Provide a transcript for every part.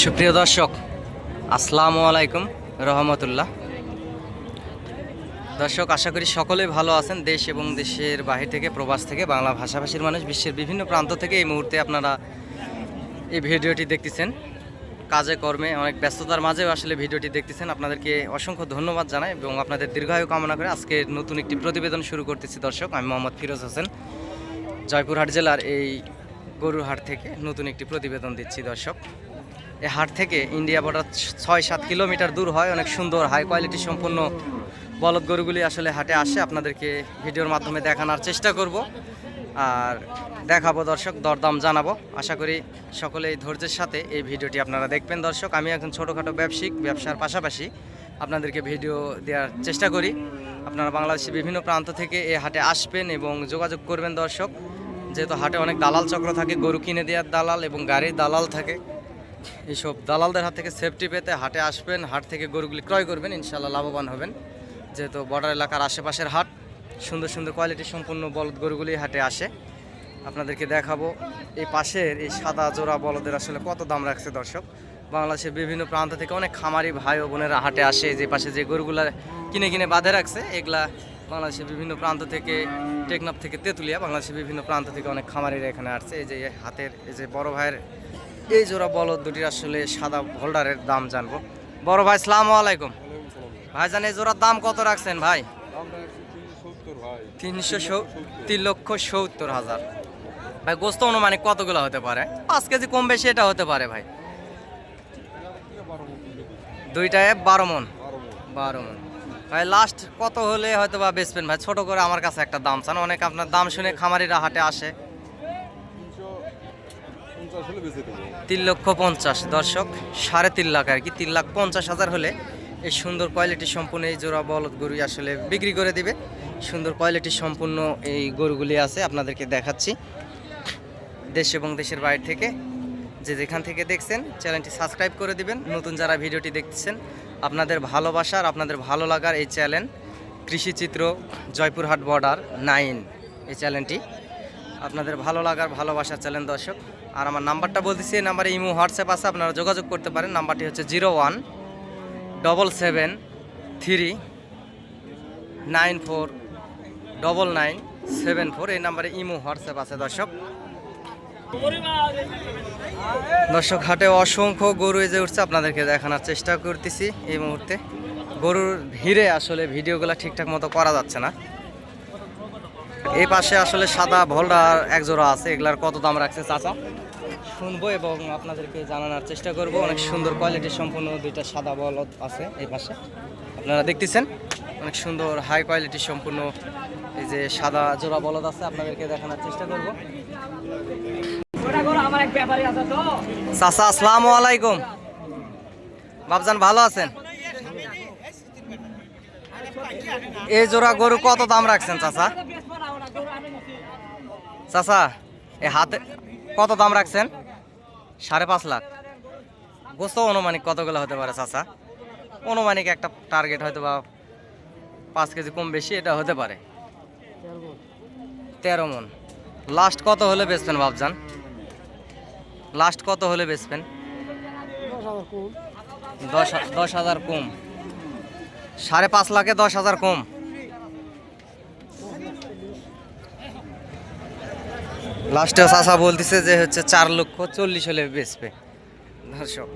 সুপ্রিয় দর্শক, আসসালামু আলাইকুম, রহমতুল্লাহ। দর্শক, আশা করি সকলেই ভালো আছেন। দেশ এবং দেশের বাহির থেকে, প্রবাস থেকে, বাংলা ভাষাভাষীর মানুষ, বিশ্বের বিভিন্ন প্রান্ত থেকে এই মুহূর্তে আপনারা এই ভিডিওটি দেখতেছেন। কাজে, কর্মে অনেক ব্যস্ততার মাঝেও আসলে ভিডিওটি দেখতেছেন। আপনাদেরকে অসংখ্য ধন্যবাদ জানাই এবং আপনাদের দীর্ঘায়ু কামনা করে আজকে নতুন একটি প্রতিবেদন শুরু করতেছি। দর্শক, আমি মোহাম্মদ ফিরোজ হোসেন, জয়পুরহাট জেলার এই গরুর হাট থেকে নতুন একটি প্রতিবেদন দিচ্ছি, দর্শক। এই হাট থেকে ইন্ডিয়া বর্ডার ছয় সাত কিলোমিটার দূর হয়, অনেক সুন্দর, হাই কোয়ালিটি সম্পন্ন বলদ গরুগুলি আসলে হাটে আসে। আপনাদেরকে ভিডিওর মাধ্যমে দেখানোর চেষ্টা করব। আর দেখাবো, দর্শক, দরদাম জানাব। আশা করি সকলেই ধৈর্যের সাথে এই ভিডিওটি আপনারা দেখবেন, দর্শক। আমি একজন ছোটোখাটো ব্যবসায়িক ব্যবসার পাশাপাশি আপনাদেরকে ভিডিও দেওয়ার চেষ্টা করি। আপনারা বাংলাদেশের বিভিন্ন প্রান্ত থেকে এই হাটে আসবেন এবং যোগাযোগ করবেন, দর্শক। যেহেতু হাটে অনেক দালাল চক্র থাকে, গরু কিনে দেওয়ার দালাল এবং গাড়ির দালাল থাকে। এইসব দালালদের হাত থেকে সেফটি পেতে হাটে আসবেন, হাট থেকে গরুগুলি ক্রয় করবেন ইনশাল্লাহ লাভবান হবেন। যেহেতু বর্ডার এলাকার আশেপাশের হাট, সুন্দর সুন্দর কোয়ালিটি সম্পূর্ণ বলদ গরুগুলি হাটে আসে। আপনাদেরকে দেখাবো, এই পাশের এই সাদা জোড়া বলদের আসলে কত দাম রাখছে দর্শক। বাংলাদেশের বিভিন্ন প্রান্ত থেকে অনেক খামারি ভাই ও বোনেরা হাটে আসে যে পাশে যে গরুগুলা কিনে কিনে বাঁধে রাখছে, এগুলা বাংলাদেশের বিভিন্ন প্রান্ত থেকে টেকনাফ থেকে তেঁতুলিয়া, বাংলাদেশের বিভিন্ন প্রান্ত থেকে অনেক খামারিরা এখানে আসছে। এই যে হাতের, এই যে বড় ভাইয়ের এই জোড়া বলদ দুটির আসলে সাদা হোল্ডারের দাম জানব। বড় ভাই সালাম আলাইকুম। ভাই জান এই জোড়ার দাম কত রাখছেন ভাই? তিনশো তিন লক্ষ সত্তর হাজার। ভাই, গোস্ত অনুমানিক কতগুলো হতে পারে? পাঁচ কেজি কম বেশি এটা হতে পারে ভাই। দুইটায় বারো মন। বারো মন। ভাই লাস্ট কত হলে হয়তো বা বেচবেন ভাই, ছোট করে আমার কাছে একটা দাম চান। অনেক আপনার দাম শুনে খামারিরা হাটে আসে। তিন লক্ষ পঞ্চাশ। দর্শক, সাড়ে তিন লাখ আর কি। তিন লাখ পঞ্চাশ হাজার হলে এই সুন্দর কোয়ালিটি সম্পূর্ণ এই জোড়া বলদ গরু আসলে বিক্রি করে দিবে। সুন্দর কোয়ালিটি সম্পূর্ণ এই গরুগুলি আছে, আপনাদেরকে দেখাচ্ছি। দেশ এবং দেশের বাইরে থেকে যে যেখান থেকে দেখছেন চ্যানেলটি সাবস্ক্রাইব করে দিবেন। নতুন যারা ভিডিওটি দেখতেছেন আপনাদের ভালোবাসার, আপনাদের ভালো লাগার এই channel Krishichitra, Joypurhat border nine এই চ্যানেলটি আপনাদের ভালো লাগার, ভালোবাসার চ্যানেল দর্শক। আর আমার নাম্বারটা বলতেছি, এই নাম্বারে ইমো, হোয়াটসঅ্যাপ আছে, আপনারা যোগাযোগ করতে পারেন। নাম্বারটি হচ্ছে zero one double seven three nine four double nine seven four. এই নাম্বারে ইমো, হোয়াটসঅ্যাপ আছে দর্শক। দর্শক, হাটে অসংখ্য গরু যে উঠছে, আপনাদেরকে দেখানোর চেষ্টা করতেছি এই মুহূর্তে। গরুর ভিড়ে আসলে ভিডিওগুলো ঠিকঠাক মতো করা যাচ্ছে না। এই পাশে আসলে সাদা ভোল্ডার এক জোড়া আছে, এগুলার কত দাম রাখছে চাচা? শুনব এবং আপনাদেরকে জানানোর চেষ্টা করব। অনেক সুন্দর কোয়ালিটির সম্পূর্ণ দুইটা সাদা বলদ আছে এই পাশে। আপনারা দেখতেছেন? অনেক সুন্দর হাই কোয়ালিটির সম্পূর্ণ এই যে সাদা জোড়া বলদ আছে, আপনাদেরকে দেখানোর চেষ্টা করব। চাচা, আসসালামু আলাইকুম। বাবজান ভালো আছেন? এই জোড়া গরু কত দাম রাখছেন, চাচা? চাচা, এই হাতে কত দাম রাখছেন? সাড়ে পাঁচ লাখ। গোস্ত অনুমানিক কতগুলো হতে পারে, চাচা? অনুমানিক একটা টার্গেট হয়তো বা পাঁচ কেজি কম বেশি, এটা হতে পারে। তেরো মন। লাস্ট কত হলে বেচবেন বাবজান লাস্ট কত হলে বেচবেন? দশ দশ হাজার কম। সাড়ে পাঁচ লাখে দশ হাজার কম। লাস্টে চাষা বলতেছে যে হচ্ছে চার লক্ষ চল্লিশ হলে বেচবে। দর্শক,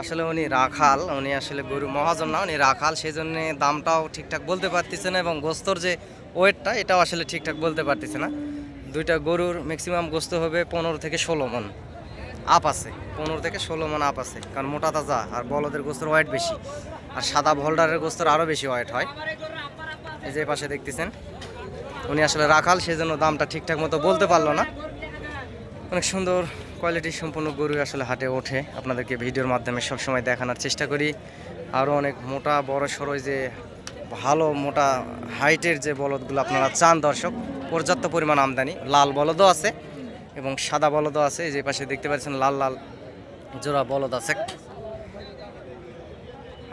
আসলে উনি রাখাল, উনি আসলে গরু মহাজন না, উনি রাখাল সেই জন্যে দামটাও ঠিকঠাক বলতে পারতেছে না এবং গোস্তর যে ওয়েটটা, এটাও আসলে ঠিকঠাক বলতে পারতেছে না। দুইটা গরুর ম্যাক্সিমাম গোস্ত হবে পনেরো থেকে ষোলো মন। আপ আছে, পনেরো থেকে ষোলো মন আপ আছে, কারণ মোটা তাজা আর বলদের গোস্তর ওয়েট বেশি। আর সাদা ভোল্ডারের গোস্তর আরও বেশি ওয়েট হয়। এই যে পাশে দেখতেছেন, উনি আসলে রাখাল সেই জন্য দামটা ঠিকঠাক মতো বলতে পারল না। অনেক সুন্দর কোয়ালিটি সম্পূর্ণ গরু আসলে হাটে ওঠে। আপনাদেরকে ভিডিওর মাধ্যমে সবসময় দেখানোর চেষ্টা করি। আরও অনেক মোটা, বড় সড়ো যে ভালো মোটা হাইটের যে বলদগুলো আপনারা চান দর্শক, পর্যাপ্ত পরিমাণ আমদানি, লাল বলদও আছে। এবং সাদা বলদও আছে এই যে পাশে দেখতে পাচ্ছেন লাল লাল জোড়া বলদ আছে।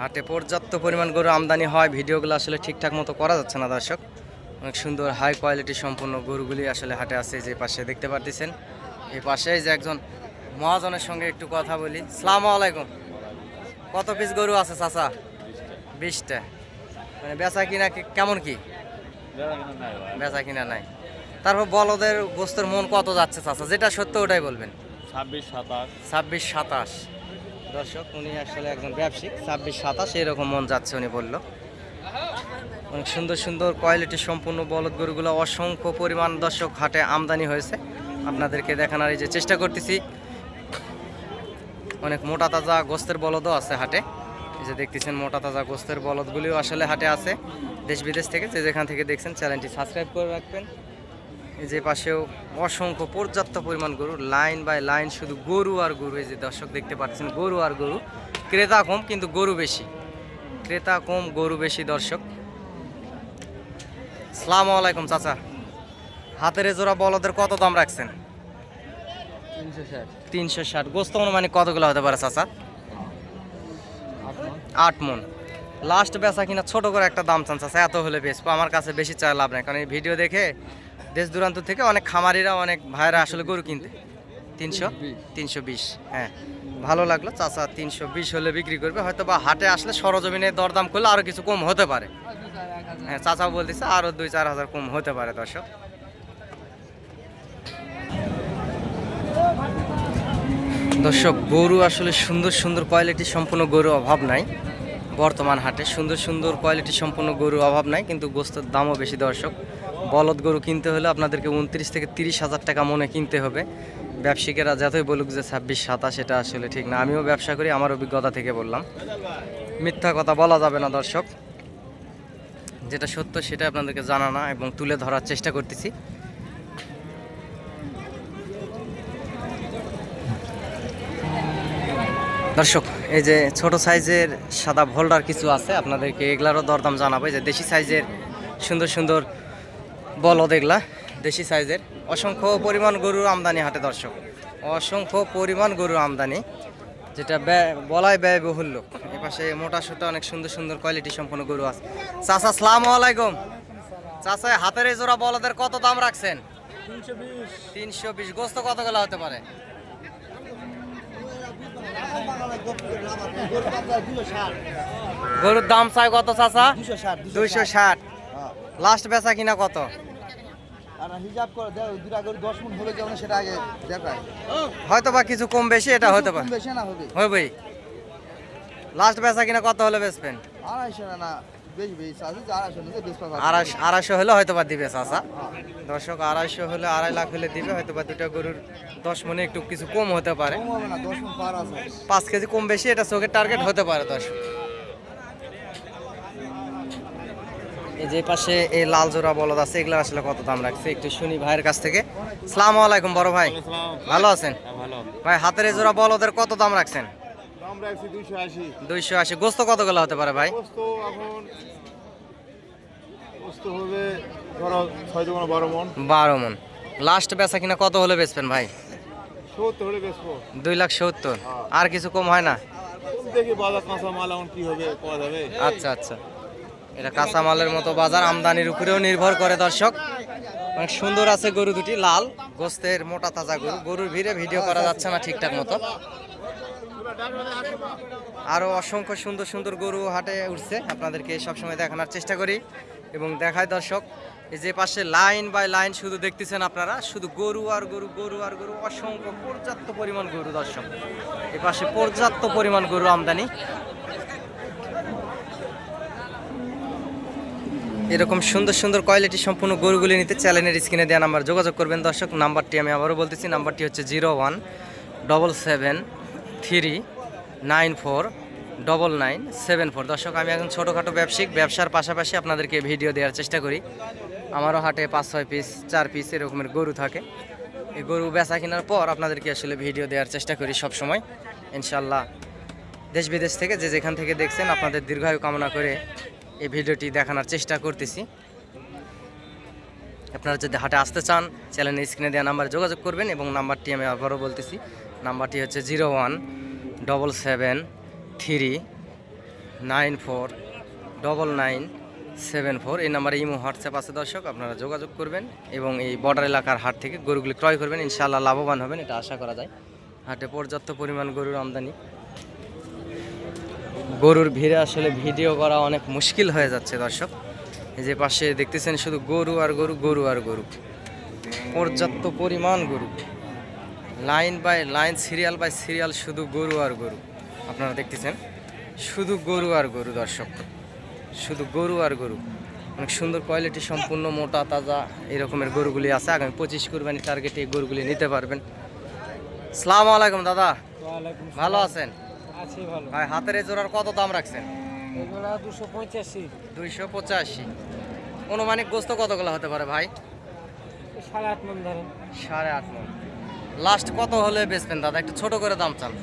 হাটে পর্যাপ্ত পরিমাণ গরু আমদানি হয় ভিডিওগুলো আসলে ঠিকঠাক মতো করা যাচ্ছে না দর্শক। অনেক সুন্দর হাই কোয়ালিটি সম্পূর্ণ গরুগুলি আসলে হাটে আছে যে পাশে দেখতে পারতেছেন। এই পাশে যে একজন মহাজনের সঙ্গে একটু কথা বলি। সালাম আলাইকুম। কত পিস গরু আছে চাচা? বিশটা। মানে বেচা কিনা কেমন কি? বেচা কিনা নাই। তারপর বলদের গোস্তের মন কত যাচ্ছে চাচা? যেটা সত্য ওটাই বলবেন। ছাব্বিশ সাতাশ। ছাব্বিশ সাতাশ। দর্শক উনি আসলে একজন ব্যবসায়িক। ছাব্বিশ সাতাশ এরকম মন যাচ্ছে উনি বলল। অনেক সুন্দর সুন্দর কোয়ালিটি সম্পূর্ণ বলদ গরুগুলো অসংখ্য পরিমাণ দর্শক হাটে আমদানি হয়েছে। আপনাদেরকে দেখানোর এই যে চেষ্টা করতেছি। অনেক মোটা তাজা গোস্তের বলদও আছে হাটে। এই যে দেখতেছেন মোটা তাজা গোস্তের বলদগুলিও আসলে হাটে আছে। দেশ বিদেশ থেকে যে যেখান থেকে দেখছেন চ্যানেলটি সাবস্ক্রাইব করে রাখবেন। যে পাশেও অসংখ্য পর্যাপ্ত পরিমাণ গরু, লাইন বাই লাইন শুধু গরু আর গরু, এই যে দর্শক দেখতে পাচ্ছেন, গরু আর গরু। ক্রেতা কম, কিন্তু গরু বেশি। ক্রেতা কম, গরু বেশি, দর্শক। সালাম আলাইকুম, চাচা। হাতের জোড়া বলদের কত দাম রাখছেন? তিনশো ষাট। গোস্ত অনুমানিক কতগুলো হতে পারে, চাচা? আট মন। লাস্ট বেচা কিনা ছোট করে একটা দাম চান, চাচা। এত হলে বেচবো। আমার কাছে বেশি চাই লাভ নাই। কারণ এই ভিডিও দেখে দেশ দূরান্ত থেকে অনেক খামারিরা অনেক ভাইরা আসলে গরু কিনতে। তিনশো? তিনশো বিশ। হ্যাঁ। ভালো লাগল। চাচা তিনশো বিশ হলে বিক্রি করবে। হয়তো বা হাটে আসলে সরজমিনে দরদাম করলে আরও কিছু কম হতে পারে। হ্যাঁ চাচা বলতেছে আরও দুই চার হাজার কম হতে পারে দর্শক। দর্শক গরু আসলে সুন্দর সুন্দর কোয়ালিটি সম্পূর্ণ গরু অভাব নাই। বর্তমান হাটে সুন্দর সুন্দর কোয়ালিটি সম্পূর্ণ গরু অভাব নাই কিন্তু গোস্তের দামও বেশি দর্শক। বলদ গরু কিনতে হলে আপনাদেরকে উনত্রিশ থেকে তিরিশ হাজার টাকা মনে কিনতে হবে। ব্যবসায়িকেরা যতই বলুক যে ছাব্বিশ, সাতাশ, এটা আসলে ঠিক না। আমিও ব্যবসা করি, আমার অভিজ্ঞতা থেকে বললাম। মিথ্যা কথা বলা যাবে না, দর্শক। যেটা সত্য সেটা আপনাদেরকে জানানো এবং তুলে ধরার চেষ্টা করতেছি। দর্শক, এই যে ছোট সাইজের সাদা ভোল্ডার কিছু আছে, আপনাদেরকে এগুলারও দরদাম জানাব। যে দেশি সাইজের সুন্দর সুন্দর বলদ এগুলা দেশি সাইজের। অসংখ্য পরিমাণ গরুর আমদানি হাটে দর্শক। অসংখ্য পরিমাণ গরুর আমদানি যেটা ব্যয় বলাই ব্যয়বহুল্য এ পাশে মোটা সোটা অনেক সুন্দর সুন্দর কোয়ালিটি সম্পন্ন গরু আছে। চাচা সালাম আলাইকুম। চাচা হাতের এই জোড়া বলদের কত দাম রাখছেন? তিনশো বিশ। গোস্ত কতগুলো হতে পারে? গরুর দাম চাই কত চাচা? দুইশো ষাট। লাস্ট বেচা কিনা কত? হয়তো বা কিছু কম বেশি এটা হতে পারে হবে। হবেই। লাস্ট বেচা কিনা কত হলে বেচবেন? আড়াইশো হলে হয়তো বা দিবে চাচা। দর্শক আড়াইশো হলে আড়াই লাখ হলে দিবে হয়তো বা দুটা গরুর দশ মনে একটু কিছু কম হতে পারে। পাঁচ কেজি কম বেশি এটা চোখের টার্গেট হতে পারে দর্শক। এই যে পাশে এই লাল জোড়া বলদ আছে এগুলো আসলে কত দাম রাখছে? একটু শুনি ভাইয়ের কাছ থেকে। সালাম আলাইকুম বড় ভাই। ভালো আছেন? ভাই হাতের এই জোড়া বলদের কত দাম রাখছেন? দুইশো আশি। গোস্ত কতগুলো হতে পারে ভাই? বারো মন। লাস্ট বেচা কিনা কত হলে বেচবেন ভাই? দুই লাখ সত্তর। আর কিছু কম হয় না? দেখি বাজার কাঁচা মাল এখন কি হবে পাওয়া যাবে। আচ্ছা আচ্ছা। এটা কাঁচামালের মতো বাজার, আমদানির উপরেও নির্ভর করে দর্শক। অনেক সুন্দর আছে গরু দুটি, লাল, গোস্তের মোটা তাজা গরু। গরুর ভিড়ে ভিডিও করা যাচ্ছে না ঠিকঠাক মতো। আরও অসংখ্য সুন্দর সুন্দর গরু হাটে উঠছে। আপনাদেরকে সবসময় দেখানোর চেষ্টা করি এবং দেখায় দর্শক, এই যে পাশে লাইন বাই লাইন শুধু দেখতেছেন আপনারা, শুধু গরু আর গরু গরু আর গরু, অসংখ্য পর্যাপ্ত পরিমাণ গরু দর্শক। এ পাশে পর্যাপ্ত পরিমাণ গরু আমদানি। এরকম সুন্দর সুন্দর কোয়ালিটি সম্পূর্ণ গরুগুলি নিতে চ্যানেলের স্ক্রিনে দেওয়া নাম্বার যোগাযোগ করবেন। দর্শক, নাম্বারটি আমি আবারও বলতেছি, নাম্বারটি হচ্ছে zero one double seven three nine four double nine seven four দর্শক, আমি এখন ছোটোখাটো ব্যবসায়িক, ব্যবসার পাশাপাশি আপনাদেরকে ভিডিও দেওয়ার চেষ্টা করি। আমারও হাটে পাঁচ, ছয় পিস চার পিস এরকমের গরু থাকে। এই গরু বেচা কেনার পর আপনাদেরকে আসলে ভিডিও দেওয়ার চেষ্টা করি সব সময় ইনশাল্লাহ দেশ বিদেশ থেকে যে যেখান থেকে দেখছেন, আপনাদের দীর্ঘায়ু কামনা করে এই ভিডিওটি দেখানোর চেষ্টা করতেছি। আপনারা যদি হাটে আসতে চান চ্যানেলের স্ক্রিনে দেওয়া নাম্বারে যোগাযোগ করবেন এবং নাম্বারটি আমি আবারও বলতেছি। নাম্বারটি হচ্ছে zero one double seven three nine four double nine seven four. এই নাম্বারে ইমো, হোয়াটসঅ্যাপ আছে দর্শক, আপনারা যোগাযোগ করবেন এবং এই বর্ডার এলাকার হাট থেকে গরুগুলি ক্রয় করবেন। ইনশাআল্লাহ লাভবান হবেন, এটা আশা করা যায়। হাটে পর্যাপ্ত পরিমাণ গরুর আমদানি গরুর ভিড়ে আসলে ভিডিও করা অনেক মুশকিল হয়ে যাচ্ছে দর্শক। এই যে পাশে দেখতেছেন শুধু গরু আর গরু গরু আর গরু। পর্যাপ্ত পরিমাণ গরু। Line by line serial by serial শুধু গরু আর গরু। আপনারা দেখতেছেন? শুধু গরু আর গরু দর্শক। শুধু গরু আর গরু। অনেক সুন্দর কোয়ালিটি সম্পূর্ণ মোটা তাজা এই রকমের গরুগুলি আছে। আগামী পঁচিশ কুরবানি টার্গেটে এই গরুগুলি নিতে পারবেন। সালাম আলাইকুম দাদা। ভালো আছেন? আছি ভালো। ভাই হাতের এই জোড়ার কত দাম রাখছেন? এগুলা দুশো পঁচাশি দুইশো পঁচাশি। অনুমানিক গোস্ত কতগুলো হতে পারে ভাই? সাড়ে আট মন ধরেন। সাড়ে আট মন। লাস্ট কত হলে বেচবেন দাদা? একটু ছোট করে দাম চান।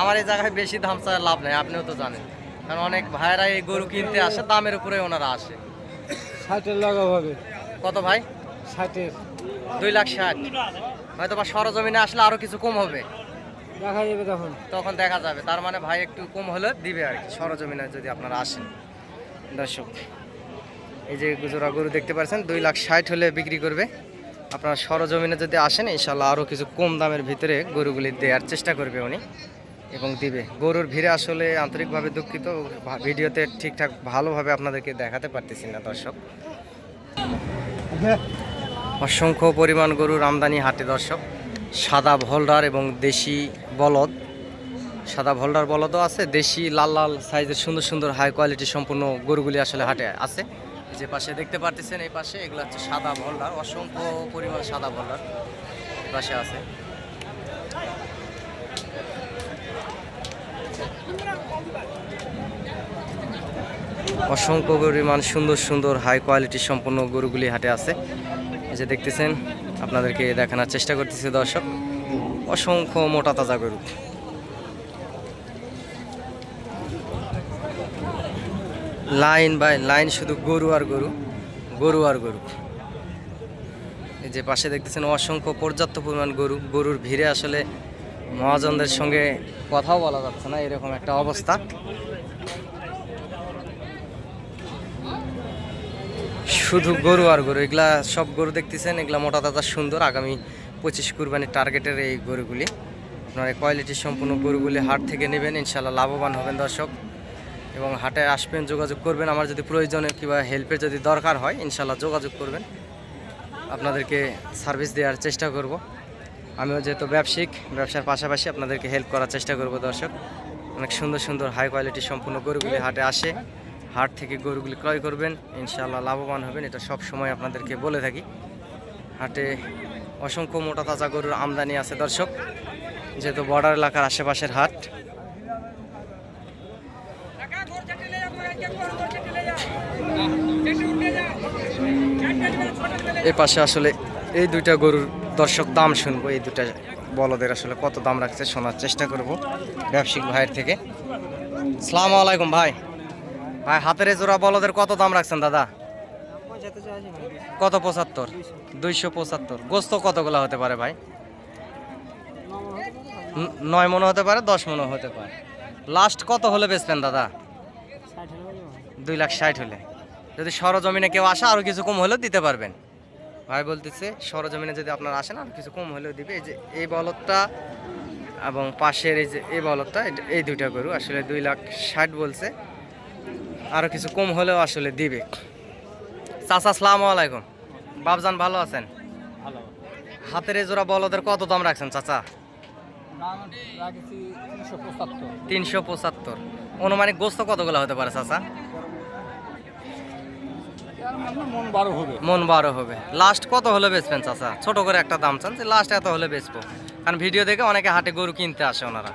আমার এই জায়গায় বেশি দাম চায় লাভ নেই আপনিও তো জানেন। কারণ অনেক ভাইরা এই গরু কিনতে আসে দামের উপরে ওনারা আসে। ষাটের লাগাব হবে। কত ভাই? ষাটের। দুই লাখ ষাট। হয়তো বা সরজমিনে আসলে আরও কিছু কম হবে। দেখা যাবে তখন। তখন দেখা যাবে। তার মানে ভাই একটু কম হলে দিবে আর কি সরজমিনে যদি আপনারা আসেন। দর্শক এই যে গুজরা গরু দেখতে পাচ্ছেন দুই লাখ ষাট হলে বিক্রি করবে। আপনারা সরজমিনে যদি আসেন ইনশাল্লাহ আরও কিছু কম দামের ভিতরে গরুগুলি দেওয়ার চেষ্টা করবে উনি এবং দিবে। গরুর ভিড়ে আসলে আন্তরিকভাবে দুঃখিত ভিডিওতে ঠিকঠাক ভালোভাবে আপনাদেরকে দেখাতে পারতেছি না দর্শক। অসংখ্য পরিমাণ গরুর আমদানি হাটে দর্শক। সাদা ভোল্ডার এবং দেশি বলদ। সাদা ভোল্ডার বলদও আছে, দেশি লাল লাল সাইজের সুন্দর সুন্দর হাই কোয়ালিটি সম্পূর্ণ গরুগুলি আসলে হাটে আছে। যে পাশে দেখতে পারতেছেন এই পাশে, এগুলো হচ্ছে সাদা ভোল্ডার, অসংখ্য পরিমাণ সাদা ভোল্ডার এই পাশে আছে। অসংখ্য পরিমাণ সুন্দর সুন্দর হাই কোয়ালিটি সম্পূর্ণ গরুগুলি হাটে আছে। যে দেখতেছেন আপনাদেরকে দেখানোর চেষ্টা করতেছি, দর্শক। অসংখ্য মোটা তাজা গরু। লাইন বাই লাইন শুধু গরু আর গরু গরু আর গরু। এই যে পাশে দেখতেছেন অসংখ্য পর্যাপ্ত পরিমাণ গরু। গরুর ভিড়ে আসলে মহাজনদের সঙ্গে কথাও বলা যাচ্ছে না, এরকম একটা অবস্থা। শুধু গরু আর গরু, এগুলা সব গরু দেখতেছেন, এগুলা মোটা তাজা সুন্দর। আগামী পঁচিশ কুরবানি টার্গেটের এই গরুগুলি। আপনার কোয়ালিটি সম্পূর্ণ গরুগুলি হাট থেকে নেবেন ইনশাল্লাহ লাভবান হবেন দর্শক। এবং হাটে আসবেন, যোগাযোগ করবেন। আমার যদি প্রয়োজনে কিংবা হেল্পের যদি দরকার হয় ইনশাল্লাহ যোগাযোগ করবেন। আপনাদেরকে সার্ভিস দেওয়ার চেষ্টা করব। আমিও যেহেতু ব্যবসায়িক, ব্যবসার পাশাপাশি আপনাদেরকে হেল্প করার চেষ্টা করব দর্শক। অনেক সুন্দর সুন্দর হাই কোয়ালিটি সম্পূর্ণ গরুগুলি হাটে আসে। হাট থেকে গরুগুলি ক্রয় করবেন, ইনশাআল্লাহ লাভবান হবেন, এটা সব সময় আপনাদেরকে বলে থাকি। হাটে অসংখ্য মোটা তাজা গরুর আমদানি আছে, দর্শক। যেহেতু বর্ডার এলাকার আশেপাশের হাট। এই পাশে আসলে এই দুইটা গরুর দর্শক দাম শুনব, এই দুটা বলদের আসলে কত দাম রাখছে শোনার চেষ্টা করব ব্যবসায়িক ভাইয়ের থেকে। সালাম আলাইকুম ভাই। ভাই, হাতের জোড়া বলদের কত দাম রাখছেন, দাদা? কত, পঁচাত্তর? দুইশো পঁচাত্তর। গোস্ত কতগুলো হতে পারে, ভাই? নয় মনে হতে পারে, দশ মনে হতে পারে। লাস্ট কত হলে বেচবেন, দাদা? দুই লাখ ষাট হলে। যদি সরজমিনে কেউ আসে আরও কিছু কম হলেও দিতে পারবেন। ভাই বলতেছে, সরজমিনে যদি আপনারা আসেন আর কিছু কম হলেও দিবে। এই যে, এই বলদটা এবং পাশের এই যে, এই বলদটা, এই দুইটা গরু, আসলে দুই লাখ ষাট বলছে। আরও কিছু কম হলেও আসলে দিবে। চাচা আসসালামু আলাইকুম। বাবজান ভালো আছেন? হাতের জোড়া বলদের কত দাম রাখছেন চাচা? তিনশো পঁচাত্তর। অনুমানিক গোস্ত কতগুলো হতে পারে চাচা? মন মন বারো হবে। লাস্ট কত হলে বেচবেন চাচা? ছোট করে একটা দাম চান যে লাস্ট এত হলে বেচবো। কারণ ভিডিও দেখে অনেকে হাটে গরু কিনতে আসে ওনারা।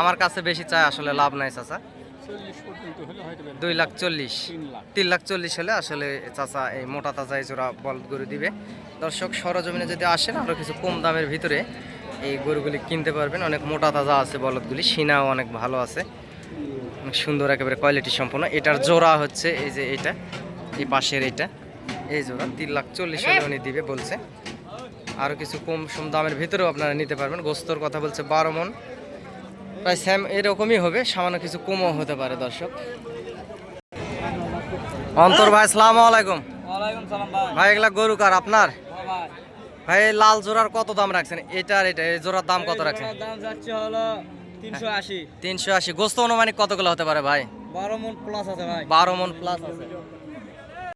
আমার কাছে বেশি চায় আসলে লাভ নাই চাচা। দুই লাখ চল্লিশ তিন লাখ। চল্লিশ হলে আসলে চাচা এই মোটা তাজা জোড়া বলদ গরু দিবে। দর্শক সরজমিনে যদি আসেন আরও কিছু কম দামের ভিতরে এই গরুগুলি কিনতে পারবেন। অনেক মোটা তাজা আছে বলদগুলি সিনাও অনেক ভালো আছে। অনেক সুন্দর একেবারে কোয়ালিটি সম্পন্ন। এটার জোড়া হচ্ছে এই যে এটা এই পাশের এইটা এই জোড়া। তিন লাখ চল্লিশ হলে উনি দিবে বলছে। আরও কিছু কম সম দামের ভিতরেও আপনারা নিতে পারবেন। গোস্তর কথা বলছে বারো মন। প্রায় স্যাম এরকমই হবে সামান্য কিছু কমও হতে পারে দর্শক। অন্তর ভাই সালাম আলাইকুম। ভাই। এগুলা গরু কার? আপনার? ভাই। ভাই লাল জোড়ার কত দাম রাখছেন? এটার এটা এই জোড়ার দাম কত রাখছেন? দাম যাচ্ছে হলো তিনশো আশি। তিনশো আশি। গোস্ত অনুমানিক কতগুলো হতে পারে ভাই? বারো মন প্লাস আছে ভাই। বারো মন প্লাস আছে।